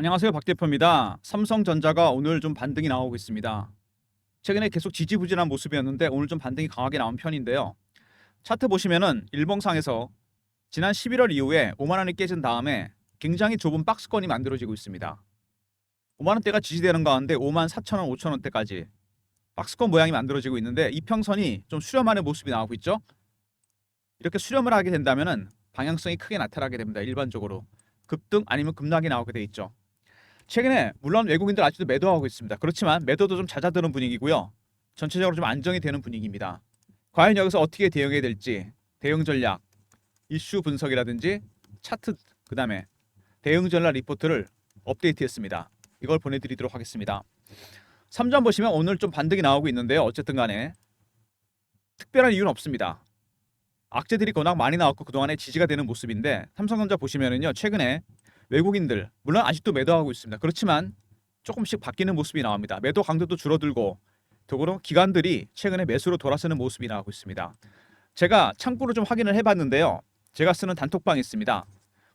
안녕하세요. 박 대표입니다. 삼성전자가 오늘 좀 반등이 나오고 있습니다. 최근에 계속 지지부진한 모습이었는데 오늘 좀 반등이 강하게 나온 편인데요. 차트 보시면은 일봉상에서 지난 11월 이후에 5만 원이 깨진 다음에 굉장히 좁은 박스권이 만들어지고 있습니다. 5만 원대가 지지되는 가운데 5만 4천 원, 5천 원대까지 박스권 모양이 만들어지고 있는데 이 평선이 좀 수렴하는 모습이 나오고 있죠. 이렇게 수렴을 하게 된다면은 방향성이 크게 나타나게 됩니다. 일반적으로 급등 아니면 급락이 나오게 돼 있죠. 최근에 물론 외국인들 아직도 매도하고 있습니다. 그렇지만 매도도 좀 잦아드는 분위기고요. 전체적으로 좀 안정이 되는 분위기입니다. 과연 여기서 어떻게 대응해야 될지 대응 전략, 이슈 분석이라든지 차트 그 다음에 대응 전략 리포트를 업데이트했습니다. 이걸 보내드리도록 하겠습니다. 3점 보시면 오늘 좀 반등이 나오고 있는데요. 어쨌든 간에 특별한 이유는 없습니다. 악재들이 워낙 많이 나왔고 그동안에 지지가 되는 모습인데 삼성전자 보시면은요 최근에 외국인들 물론 아직도 매도하고 있습니다. 그렇지만 조금씩 바뀌는 모습이 나옵니다. 매도 강도도 줄어들고 더불어 기관들이 최근에 매수로 돌아서는 모습이 나오고 있습니다. 제가 창구로 좀 확인을 해봤는데요. 제가 쓰는 단톡방이 있습니다.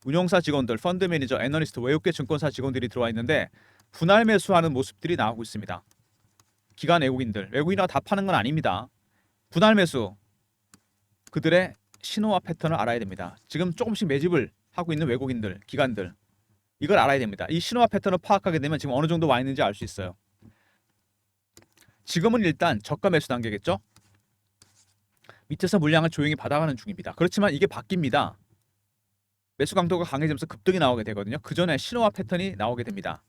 운용사 직원들, 펀드 매니저, 애널리스트, 외국계 증권사 직원들이 들어와 있는데 분할 매수하는 모습들이 나오고 있습니다. 기관 외국인들, 외국인이라 다 파는 건 아닙니다. 분할 매수 그들의 신호와 패턴을 알아야 됩니다. 지금 조금씩 매집을 하고 있는 외국인들, 기관들 이걸 알아야 됩니다. 이 신호와 패턴을 파악하게 되면 지금 어느 정도 와 있는지 알 수 있어요. 지금은 일단 저가 매수 단계겠죠? 밑에서 물량을 조용히 받아가는 중입니다. 그렇지만 이게 바뀝니다. 매수 강도가 강해지면서 급등이 나오게 되거든요. 그 전에 신호와 패턴이 나오게 됩니다.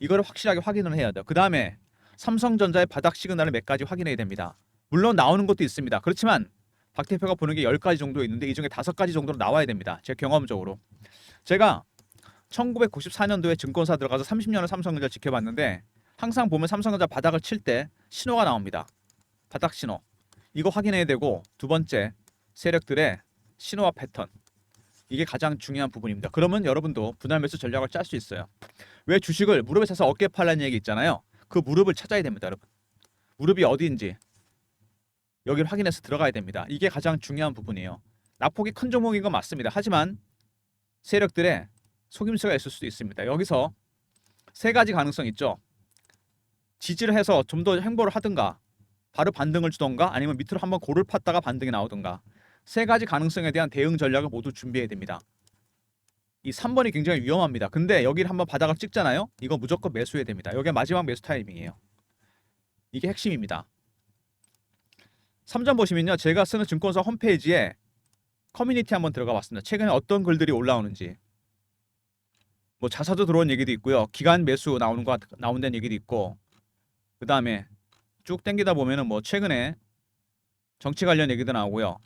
이거를 확실하게 확인을 해야 돼요. 그 다음에 삼성전자의 바닥 시그널을 몇 가지 확인해야 됩니다. 물론 나오는 것도 있습니다. 그렇지만 박 대표가 보는 게 10가지 정도 있는데 이 중에 5가지 정도로 나와야 됩니다. 제 경험적으로. 제가 1994년도에 증권사 들어가서 30년을 삼성전자 지켜봤는데 항상 보면 삼성전자 바닥을 칠 때 신호가 나옵니다. 바닥 신호. 이거 확인해야 되고 두 번째 세력들의 신호와 패턴. 이게 가장 중요한 부분입니다. 그러면 여러분도 분할 매수 전략을 짤 수 있어요. 왜 주식을 무릎에 차서 어깨 팔라는 얘기 있잖아요. 그 무릎을 찾아야 됩니다, 여러분. 무릎이 어디인지 여기를 확인해서 들어가야 됩니다. 이게 가장 중요한 부분이에요. 낙폭이 큰 종목인 건 맞습니다. 하지만 세력들의 속임수가 있을 수도 있습니다. 여기서 세 가지 가능성 있죠. 지지를 해서 좀 더 행보를 하든가 바로 반등을 주던가 아니면 밑으로 한번 고를 팠다가 반등이 나오든가 세 가지 가능성에 대한 대응 전략을 모두 준비해야 됩니다. 이 3번이 굉장히 위험합니다. 근데 여기를 한번 바닥을 찍잖아요. 이거 무조건 매수해야 됩니다. 여기가 마지막 매수 타이밍이에요. 이게 핵심입니다. 3점 보시면요. 제가 쓰는 증권사 홈페이지에 커뮤니티 한번 들어가 봤습니다. 최근에 어떤 글들이 올라오는지. 뭐 자사주 들어온 얘기도 있고요. 기간 매수 나오는 거 나온다는 얘기도 있고. 그 다음에 쭉 땡기다 보면은 뭐 최근에 정치 관련 얘기도 나오고요.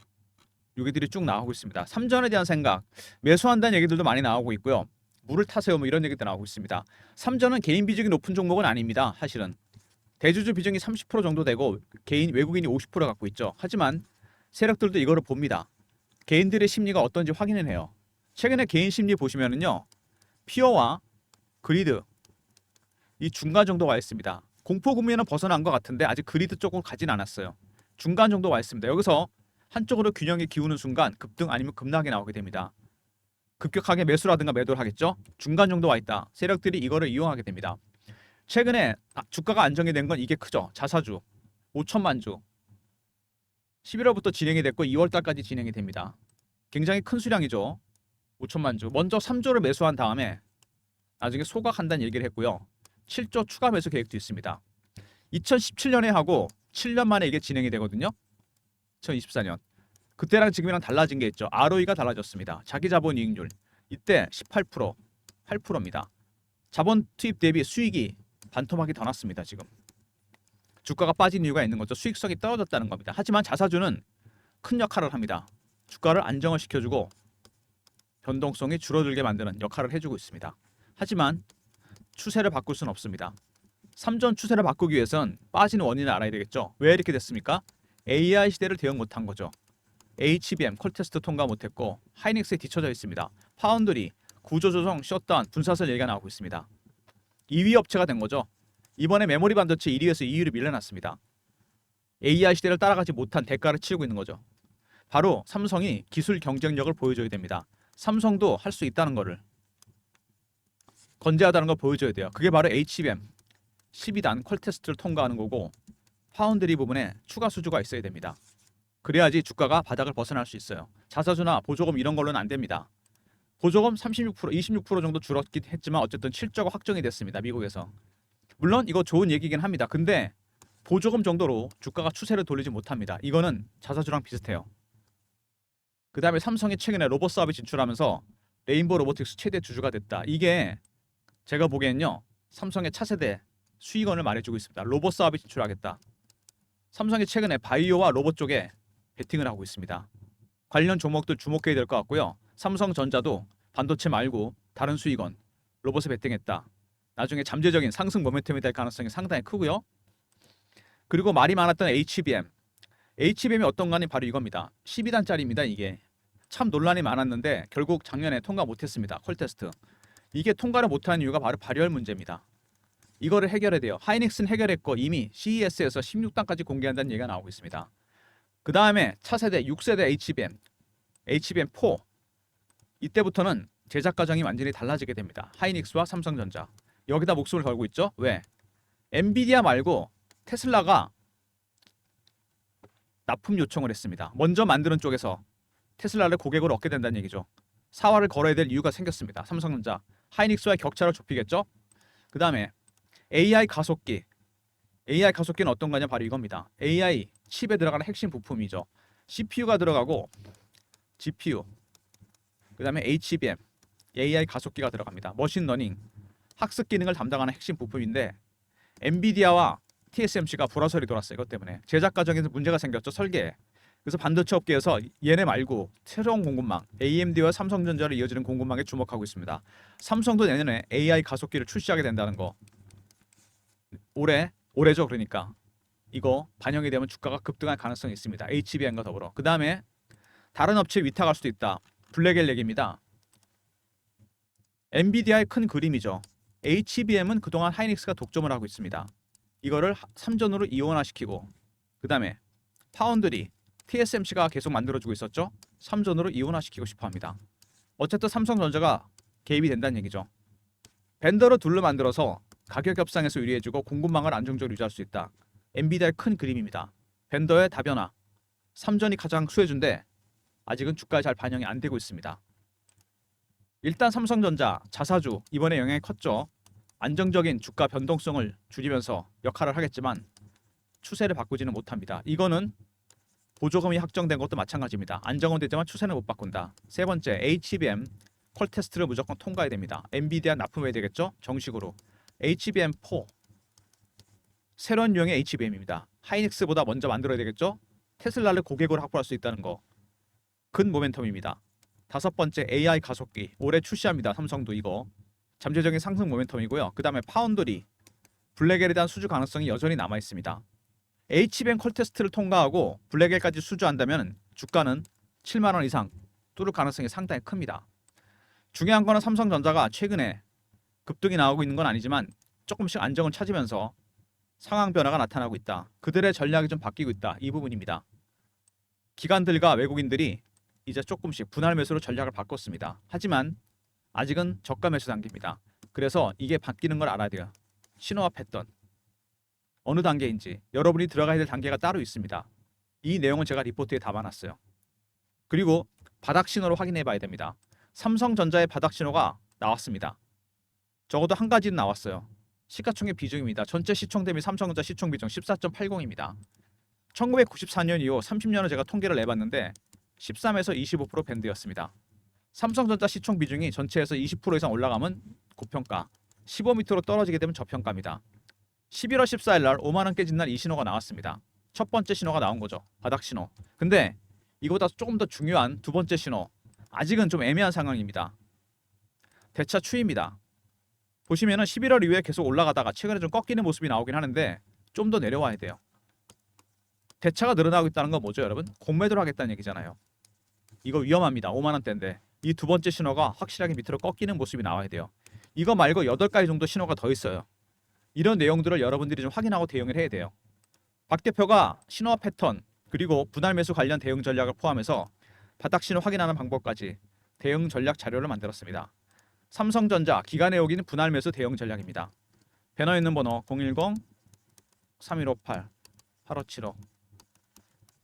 여기들이 쭉 나오고 있습니다. 삼전에 대한 생각, 매수한다는 얘기들도 많이 나오고 있고요. 물을 타세요 뭐 이런 얘기도 나오고 있습니다. 삼전은 개인 비중이 높은 종목은 아닙니다. 사실은 대주주 비중이 30% 정도 되고 개인 외국인이 50% 갖고 있죠. 하지만 세력들도 이거를 봅니다. 개인들의 심리가 어떤지 확인을 해요. 최근에 개인 심리 보시면은요. 피어와 그리드 이 중간 정도 와 있습니다. 공포 국면은 벗어난 것 같은데 아직 그리드 쪽으로 가진 않았어요. 중간 정도 와 있습니다. 여기서 한쪽으로 균형이 기우는 순간 급등 아니면 급락이 나오게 됩니다. 급격하게 매수라든가 매도를 하겠죠. 중간 정도 와 있다. 세력들이 이거를 이용하게 됩니다. 최근에 아, 주가가 안정이 된 건 이게 크죠. 자사주 5천만 주 11월부터 진행이 됐고 2월 달까지 진행이 됩니다. 굉장히 큰 수량이죠. 5천만 주. 먼저 3조를 매수한 다음에 나중에 소각한다는 얘기를 했고요. 7조 추가 매수 계획도 있습니다. 2017년에 하고 7년 만에 이게 진행이 되거든요. 2024년. 그때랑 지금이랑 달라진 게 있죠. ROE가 달라졌습니다. 자기 자본 이익률. 이때 18%, 8%입니다. 자본 투입 대비 수익이 반토막이 더 났습니다. 지금. 주가가 빠진 이유가 있는 거죠. 수익성이 떨어졌다는 겁니다. 하지만 자사주는 큰 역할을 합니다. 주가를 안정을 시켜주고 변동성이 줄어들게 만드는 역할을 해주고 있습니다. 하지만 추세를 바꿀 수는 없습니다. 삼전 추세를 바꾸기 위해선 빠지는 원인을 알아야 되겠죠. 왜 이렇게 됐습니까? AI 시대를 대응 못한 거죠. HBM 콜 테스트 통과 못했고 하이닉스에 뒤쳐져 있습니다. 파운드리 구조조정, 셧다운, 분사설 얘기가 나오고 있습니다. 2위 업체가 된 거죠. 이번에 메모리 반도체 1위에서 2위로 밀려났습니다. AI 시대를 따라가지 못한 대가를 치르고 있는 거죠. 바로 삼성이 기술 경쟁력을 보여줘야 됩니다. 삼성도 할 수 있다는 거를 건재하다는 걸 보여줘야 돼요. 그게 바로 HBM 12단 퀄 테스트를 통과하는 거고 파운드리 부분에 추가 수주가 있어야 됩니다. 그래야지 주가가 바닥을 벗어날 수 있어요. 자사주나 보조금 이런 걸로는 안 됩니다. 보조금 36% 26% 정도 줄었긴 했지만 어쨌든 실적가 확정이 됐습니다. 미국에서. 물론 이거 좋은 얘기긴 합니다. 근데 보조금 정도로 주가가 추세를 돌리지 못합니다. 이거는 자사주랑 비슷해요. 그 다음에 삼성이 최근에 로봇 사업에 진출하면서 레인보우 로보틱스 최대 주주가 됐다. 이게 제가 보기엔요. 삼성의 차세대 수익원을 말해주고 있습니다. 로봇 사업에 진출하겠다. 삼성이 최근에 바이오와 로봇 쪽에 베팅을 하고 있습니다. 관련 종목들 주목해야 될 것 같고요. 삼성전자도 반도체 말고 다른 수익원 로봇에 베팅했다. 나중에 잠재적인 상승 모멘텀이 될 가능성이 상당히 크고요. 그리고 말이 많았던 HBM. HBM이 어떤 간이 바로 이겁니다. 12단짜리입니다. 이게 참 논란이 많았는데 결국 작년에 통과 못했습니다. 퀄 테스트. 이게 통과를 못한 이유가 바로 발열 문제입니다. 이거를 해결해야 돼요. 하이닉스는 해결했고 이미 CES에서 16단까지 공개한다는 얘기가 나오고 있습니다. 그 다음에 차세대 6세대 HBM, HBM4 이때부터는 제작 과정이 완전히 달라지게 됩니다. 하이닉스와 삼성전자 여기다 목숨을 걸고 있죠. 왜? 엔비디아 말고 테슬라가 납품 요청을 했습니다. 먼저 만드는 쪽에서 테슬라를 고객으로 얻게 된다는 얘기죠. 사활을 걸어야 될 이유가 생겼습니다. 삼성전자 하이닉스와의 격차를 좁히겠죠. 그 다음에 AI 가속기. AI 가속기는 어떤 거냐 바로 이겁니다. AI 칩에 들어가는 핵심 부품이죠. CPU가 들어가고 GPU, 그 다음에 HBM, AI 가속기가 들어갑니다. 머신러닝, 학습 기능을 담당하는 핵심 부품인데 엔비디아와 TSMC가 불화설이 돌았어요. 이것 때문에 제작 과정에서 문제가 생겼죠. 설계. 그래서 반도체 업계에서 얘네 말고 새로운 공급망 AMD와 삼성전자를 이어지는 공급망에 주목하고 있습니다. 삼성도 내년에 AI 가속기를 출시하게 된다는 거. 올해 올해죠 그러니까 이거 반영이 되면 주가가 급등할 가능성이 있습니다. HBM과 더불어. 그 다음에 다른 업체에 위탁할 수도 있다. 블랙엘 얘기입니다. 엔비디아의 큰 그림이죠. HBM은 그동안 하이닉스가 독점을 하고 있습니다. 이거를 하- 삼전으로 이원화시키고 그 다음에 파운드리 TSMC가 계속 만들어주고 있었죠. 삼전으로 이원화시키고 싶어합니다. 어쨌든 삼성전자가 개입이 된다는 얘기죠. 벤더로 둘러 만들어서 가격 협상에서 유리해지고 공급망을 안정적으로 유지할 수 있다. 엔비디아의 큰 그림입니다. 벤더의 다변화, 삼전이 가장 수혜주인데 아직은 주가에 잘 반영이 안 되고 있습니다. 일단 삼성전자 자사주 이번에 영향이 컸죠. 안정적인 주가 변동성을 줄이면서 역할을 하겠지만 추세를 바꾸지는 못합니다. 이거는 보조금이 확정된 것도 마찬가지입니다. 안정은 되지만 추세는 못 바꾼다. 세 번째 HBM 퀄 테스트를 무조건 통과해야 됩니다. 엔비디아 납품해야 되겠죠? 정식으로 HBM4 새로운 유형의 HBM입니다. 하이닉스보다 먼저 만들어야 되겠죠? 테슬라를 고객으로 확보할 수 있다는 거. 근 모멘텀입니다. 다섯 번째 AI 가속기 올해 출시합니다. 삼성도 이거 잠재적인 상승 모멘텀이고요. 그 다음에 파운드리 블랙엘에 대한 수주 가능성이 여전히 남아 있습니다. HBM 퀄 테스트를 통과하고 블랙엘까지 수주한다면 주가는 7만 원 이상 뚫을 가능성이 상당히 큽니다. 중요한 거는 삼성전자가 최근에 급등이 나오고 있는 건 아니지만 조금씩 안정을 찾으면서 상황 변화가 나타나고 있다. 그들의 전략이 좀 바뀌고 있다. 이 부분입니다. 기관들과 외국인들이 이제 조금씩 분할 매수로 전략을 바꿨습니다. 하지만 아직은 저가 매수 단계입니다. 그래서 이게 바뀌는 걸 알아야 돼요. 신호와 패턴 어느 단계인지 여러분이 들어가야 될 단계가 따로 있습니다. 이 내용은 제가 리포트에 담아놨어요. 그리고 바닥 신호를 확인해 봐야 됩니다. 삼성전자의 바닥 신호가 나왔습니다. 적어도 한 가지는 나왔어요. 시가총액 비중입니다. 전체 시총 대비 삼성전자 시총 비중 14.80입니다. 1994년 이후 30년을 제가 통계를 내봤는데 13에서 25% 밴드였습니다. 삼성전자 시총 비중이 전체에서 20% 이상 올라가면 고평가, 15m로 떨어지게 되면 저평가입니다. 11월 14일 날 5만 원 깨진 날 이 신호가 나왔습니다. 첫 번째 신호가 나온 거죠. 바닥 신호. 근데 이거보다 조금 더 중요한 두 번째 신호. 아직은 좀 애매한 상황입니다. 대차 추이입니다. 보시면은 11월 이후에 계속 올라가다가 최근에 좀 꺾이는 모습이 나오긴 하는데 좀 더 내려와야 돼요. 대차가 늘어나고 있다는 건 뭐죠, 여러분? 공매도를 하겠다는 얘기잖아요. 이거 위험합니다. 5만 원대인데 이 두 번째 신호가 확실하게 밑으로 꺾이는 모습이 나와야 돼요. 이거 말고 8가지 정도 신호가 더 있어요. 이런 내용들을 여러분들이 좀 확인하고 대응을 해야 돼요. 박 대표가 신호와 패턴 그리고 분할 매수 관련 대응 전략을 포함해서 바닥 신호 확인하는 방법까지 대응 전략 자료를 만들었습니다. 삼성전자 기간에 여기는 분할 매수 대응 전략입니다. 배너에 있는 번호 010 3158 8575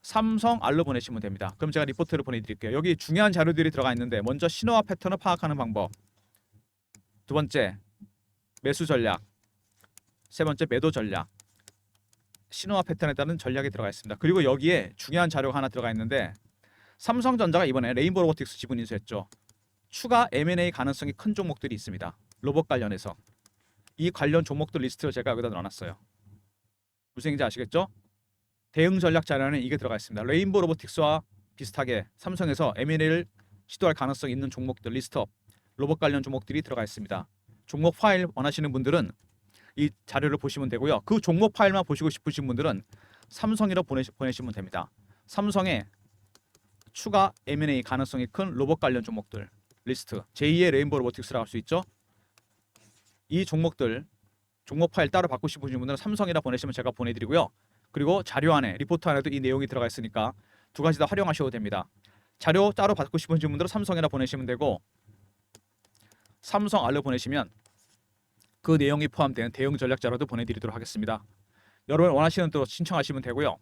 삼성 알로 보내시면 됩니다. 그럼 제가 리포트를 보내드릴게요. 여기 중요한 자료들이 들어가 있는데 먼저 신호와 패턴을 파악하는 방법. 두 번째 매수 전략. 세 번째 매도 전략. 신호와 패턴에 따른 전략이 들어가 있습니다. 그리고 여기에 중요한 자료가 하나 들어가 있는데 삼성전자가 이번에 레인보 로보틱스 지분 인수했죠. 추가 M&A 가능성이 큰 종목들이 있습니다. 로봇 관련해서 이 관련 종목들 리스트를 제가 여기다 넣어놨어요. 무슨 얘기인지 아시겠죠? 대응 전략 자료에는 이게 들어가 있습니다. 레인보 로보틱스와 비슷하게 삼성에서 M&A를 시도할 가능성 있는 종목들 리스트업 로봇 관련 종목들이 들어가 있습니다. 종목 파일 원하시는 분들은 이 자료를 보시면 되고요. 그 종목 파일만 보시고 싶으신 분들은 삼성이라 보내시, 보내시면 됩니다. 삼성의 추가 M&A 가능성이 큰 로봇 관련 종목들 리스트 제2의 레인보우 로보틱스라고 할 수 있죠. 이 종목들 종목 파일 따로 받고 싶으신 분들은 삼성이라 보내시면 제가 보내드리고요. 그리고 자료 안에 리포트 안에도 이 내용이 들어가 있으니까 두 가지 다 활용하셔도 됩니다. 자료 따로 받고 싶으신 분들은 삼성이라 보내시면 되고 삼성 알로 보내시면 그 내용이 포함된 대응 전략 자료도 보내드리도록 하겠습니다. 여러분 원하시는 대로 신청하시면 되고요.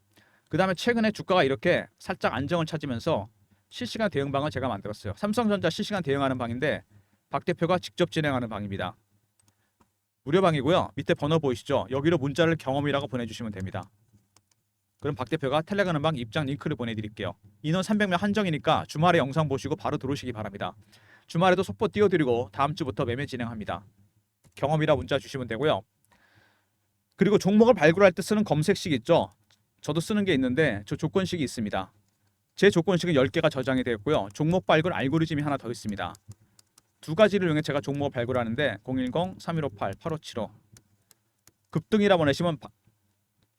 그 다음에 최근에 주가가 이렇게 살짝 안정을 찾으면서 실시간 대응 방을 제가 만들었어요. 삼성전자 실시간 대응하는 방인데 박 대표가 직접 진행하는 방입니다. 무료 방이고요. 밑에 번호 보이시죠? 여기로 문자를 경험이라고 보내주시면 됩니다. 그럼 박 대표가 텔레그램 방 입장 링크를 보내드릴게요. 인원 300명 한정이니까 주말에 영상 보시고 바로 들어오시기 바랍니다. 주말에도 속보 띄워드리고 다음 주부터 매매 진행합니다. 경험이라 문자 주시면 되고요. 그리고 종목을 발굴할 때 쓰는 검색식 있죠? 저도 쓰는 게 있는데 저 조건식이 있습니다. 제 조건식은 10개가 저장이 되어 있고요. 종목 발굴 알고리즘이 하나 더 있습니다. 두 가지를 이용해 제가 종목을 발굴하는데 010-3158-8575 급등이라 보내시면 바-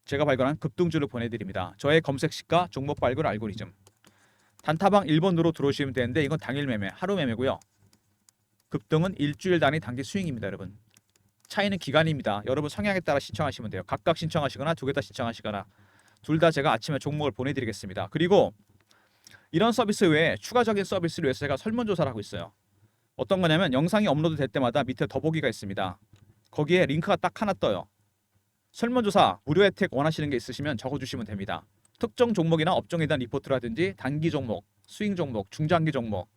제가 발굴한 급등주를 보내드립니다. 저의 검색식과 종목 발굴 알고리즘 단타방 1번으로 들어오시면 되는데 이건 당일 매매, 하루 매매고요. 급등은 일주일 단위 단기 수익입니다, 여러분. 차이는 기간입니다. 여러분 성향에 따라 신청하시면 돼요. 각각 신청하시거나 두 개 다 신청하시거나 둘 다 제가 아침에 종목을 보내드리겠습니다. 그리고 이런 서비스 외에 추가적인 서비스를 위해서 제가 설문조사를 하고 있어요. 어떤 거냐면 영상이 업로드 될 때마다 밑에 더보기가 있습니다. 거기에 링크가 딱 하나 떠요. 설문조사 무료 혜택 원하시는 게 있으시면 적어주시면 됩니다. 특정 종목이나 업종에 대한 리포트라든지 단기 종목, 스윙 종목, 중장기 종목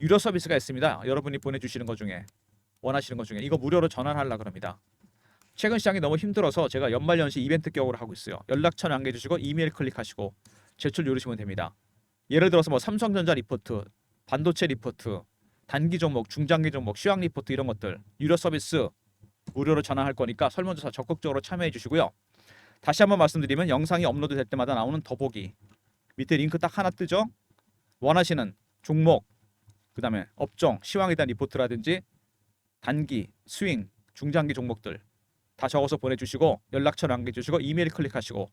유료 서비스가 있습니다. 여러분이 보내주시는 것 중에 원하시는 것 중에 이거 무료로 전환하려고 합니다. 최근 시장이 너무 힘들어서 제가 연말연시 이벤트 격으로 하고 있어요. 연락처 남겨 주시고 이메일 클릭하시고 제출 누르시면 됩니다. 예를 들어서 뭐 삼성전자 리포트, 반도체 리포트, 단기 종목, 중장기 종목, 시황 리포트 이런 것들 유료 서비스 무료로 전환할 거니까 설문조사 적극적으로 참여해 주시고요. 다시 한번 말씀드리면 영상이 업로드 될 때마다 나오는 더보기 밑에 링크 딱 하나 뜨죠. 원하시는 종목, 그 다음에 업종, 시황에 대한 리포트라든지 단기, 스윙, 중장기 종목들 다 적어서 보내주시고 연락처 남겨주시고 이메일 클릭하시고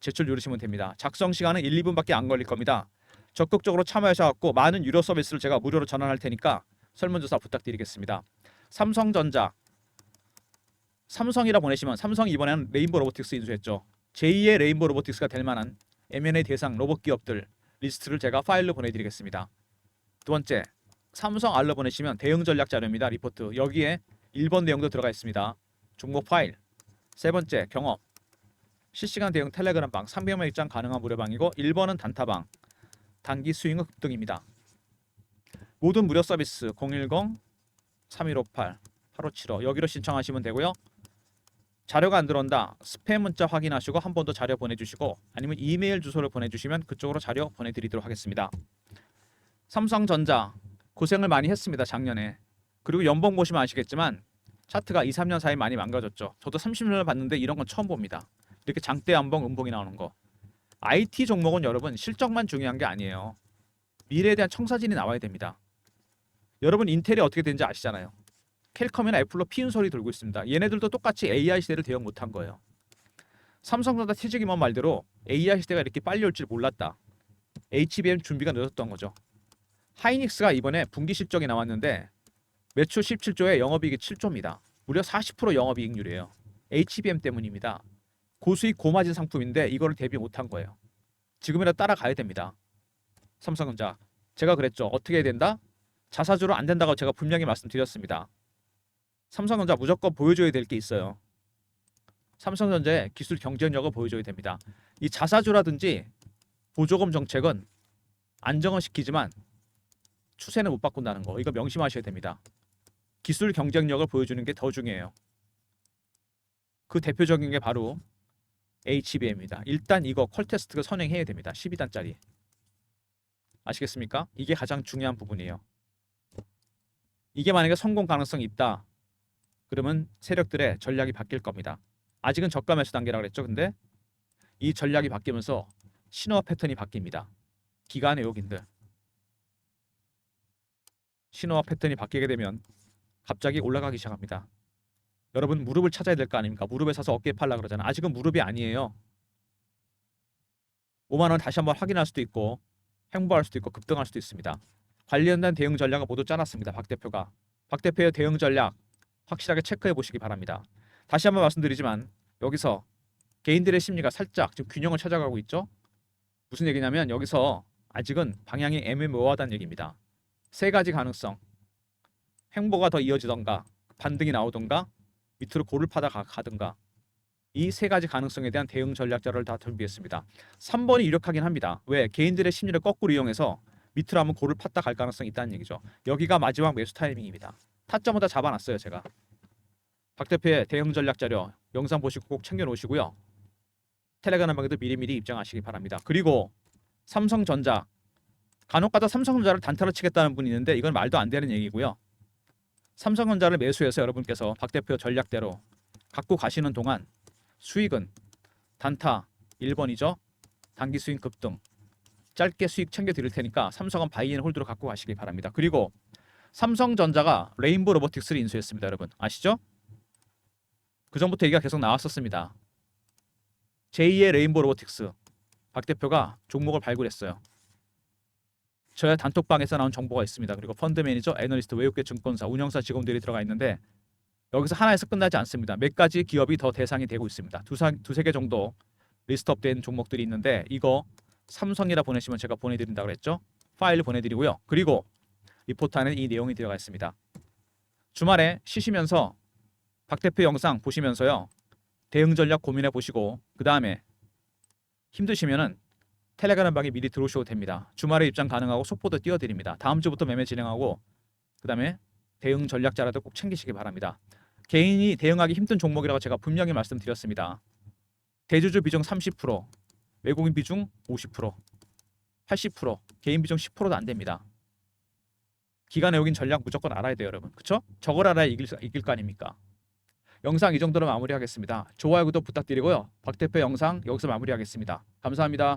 제출 누르시면 됩니다. 작성 시간은 1, 2분밖에 안 걸릴 겁니다. 적극적으로 참여하셔갖고 많은 유료 서비스를 제가 무료로 전환할 테니까 설문조사 부탁드리겠습니다. 삼성전자 삼성이라 보내시면 삼성 이번에는 레인보 로보틱스 인수했죠. 제2의 레인보 로보틱스가 될 만한 M&A 대상 로봇 기업들 리스트를 제가 파일로 보내드리겠습니다. 두 번째 삼성 알로 보내시면 대응 전략 자료입니다. 리포트 여기에 1번 내용도 들어가 있습니다. 종목 파일 세 번째 경험 실시간 대응 텔레그램 방 300명 입장 가능한 무료 방이고 1번은 단타방 단기 수익은 급등입니다. 모든 무료 서비스 010 3158 8575 여기로 신청하시면 되고요. 자료가 안 들어온다. 스팸 문자 확인하시고 한 번 더 자료 보내주시고 아니면 이메일 주소를 보내주시면 그쪽으로 자료 보내드리도록 하겠습니다. 삼성전자 고생을 많이 했습니다 작년에. 그리고 연봉 보시면 아시겠지만 차트가 2, 3년 사이 많이 망가졌죠. 저도 30년을 봤는데 이런 건 처음 봅니다. 이렇게 장대 연봉, 음봉이 나오는 거. IT 종목은 여러분 실적만 중요한 게 아니에요. 미래에 대한 청사진이 나와야 됩니다. 여러분 인텔이 어떻게 되는지 아시잖아요. 캘컴이나 애플로 피운 소리 돌고 있습니다. 얘네들도 똑같이 AI 시대를 대응 못한 거예요. 삼성전자 티즈기먼 말대로 AI 시대가 이렇게 빨리 올 줄 몰랐다. HBM 준비가 늦었던 거죠. 하이닉스가 이번에 분기 실적이 나왔는데 매출 17조에 영업이익이 7조입니다. 무려 40% 영업이익률이에요. HBM 때문입니다. 고수익 고마진 상품인데 이거를 대비 못한 거예요. 지금이라도 따라가야 됩니다. 삼성전자 제가 그랬죠. 어떻게 해야 된다? 자사주로 안 된다고 제가 분명히 말씀드렸습니다. 삼성전자 무조건 보여줘야 될 게 있어요. 삼성전자의 기술 경쟁력을 보여줘야 됩니다. 이 자사주라든지 보조금 정책은 안정은 시키지만 추세는 못 바꾼다는 거 이거 명심하셔야 됩니다. 기술 경쟁력을 보여주는 게 더 중요해요. 그 대표적인 게 바로 HBM입니다. 일단 이거 퀄 테스트가 선행해야 됩니다. 12단짜리. 아시겠습니까? 이게 가장 중요한 부분이에요. 이게 만약에 성공 가능성이 있다. 그러면 세력들의 전략이 바뀔 겁니다. 아직은 저가 매수 단계라고 그랬죠. 근데 이 전략이 바뀌면서 신호와 패턴이 바뀝니다. 기간의 외국인들. 신호와 패턴이 바뀌게 되면 갑자기 올라가기 시작합니다. 여러분 무릎을 찾아야 될 거 아닙니까? 무릎에 사서 어깨에 팔라 그러잖아. 아직은 무릎이 아니에요. 5만 원 다시 한번 확인할 수도 있고 행보할 수도 있고 급등할 수도 있습니다. 관련된 대응 전략을 모두 짜놨습니다. 박 대표가. 박 대표의 대응 전략 확실하게 체크해 보시기 바랍니다. 다시 한번 말씀드리지만 여기서 개인들의 심리가 살짝 지금 균형을 찾아가고 있죠. 무슨 얘기냐면 여기서 아직은 방향이 애매모호하다는 얘기입니다. 세 가지 가능성. 행보가 더 이어지던가 반등이 나오던가 밑으로 고를 파다 가- 가든가 이 세 가지 가능성에 대한 대응 전략 자료를 다 준비했습니다. 3번이 유력하긴 합니다. 왜? 개인들의 심리를 거꾸로 이용해서 밑으로 한번 고를 팠다 갈 가능성이 있다는 얘기죠. 여기가 마지막 매수 타이밍입니다. 타점을 다 잡아놨어요, 제가. 박 대표의 대응 전략 자료 영상 보시고 꼭 챙겨 놓으시고요. 텔레그램 방에도 미리미리 입장하시기 바랍니다. 그리고 삼성전자 간혹가다 삼성전자를 단타로 치겠다는 분이 있는데 이건 말도 안 되는 얘기고요. 삼성전자를 매수해서 여러분께서 박 대표 전략대로 갖고 가시는 동안 수익은 단타 1번이죠. 단기 수익 급등 짧게 수익 챙겨 드릴 테니까 삼성은 바이앤 홀드로 갖고 가시기 바랍니다. 그리고 삼성전자가 레인보 로보틱스를 인수했습니다, 여러분. 아시죠? 그 전부터 얘기가 계속 나왔었습니다. 제2의 레인보 로보틱스 박 대표가 종목을 발굴했어요. 저의 단톡방에서 나온 정보가 있습니다. 그리고 펀드 매니저, 애널리스트, 외국계 증권사, 운영사 직원들이 들어가 있는데 여기서 하나에서 끝나지 않습니다. 몇 가지 기업이 더 대상이 되고 있습니다. 두세 두세 개 정도 리스트업된 종목들이 있는데 이거 삼성이라 보내시면 제가 보내드린다고 그랬죠. 파일 보내드리고요. 그리고 리포트 안에 이 내용이 들어가 있습니다. 주말에 쉬시면서 박 대표 영상 보시면서요. 대응 전략 고민해 보시고 그 다음에 힘드시면은 텔레그램 방에 미리 들어오셔도 됩니다. 주말에 입장 가능하고 속보도 띄워드립니다. 다음 주부터 매매 진행하고 그 다음에 대응 전략자라도 꼭 챙기시기 바랍니다. 개인이 대응하기 힘든 종목이라고 제가 분명히 말씀드렸습니다. 대주주 비중 30%, 외국인 비중 50%, 80%, 개인 비중 10%도 안 됩니다. 기간 외국인 전략 무조건 알아야 돼요, 여러분. 그쵸? 저걸 알아야 이길, 수- 이길 거 아닙니까? 영상 이 정도로 마무리하겠습니다. 좋아요, 구독 부탁드리고요. 박 대표 영상 여기서 마무리하겠습니다. 감사합니다.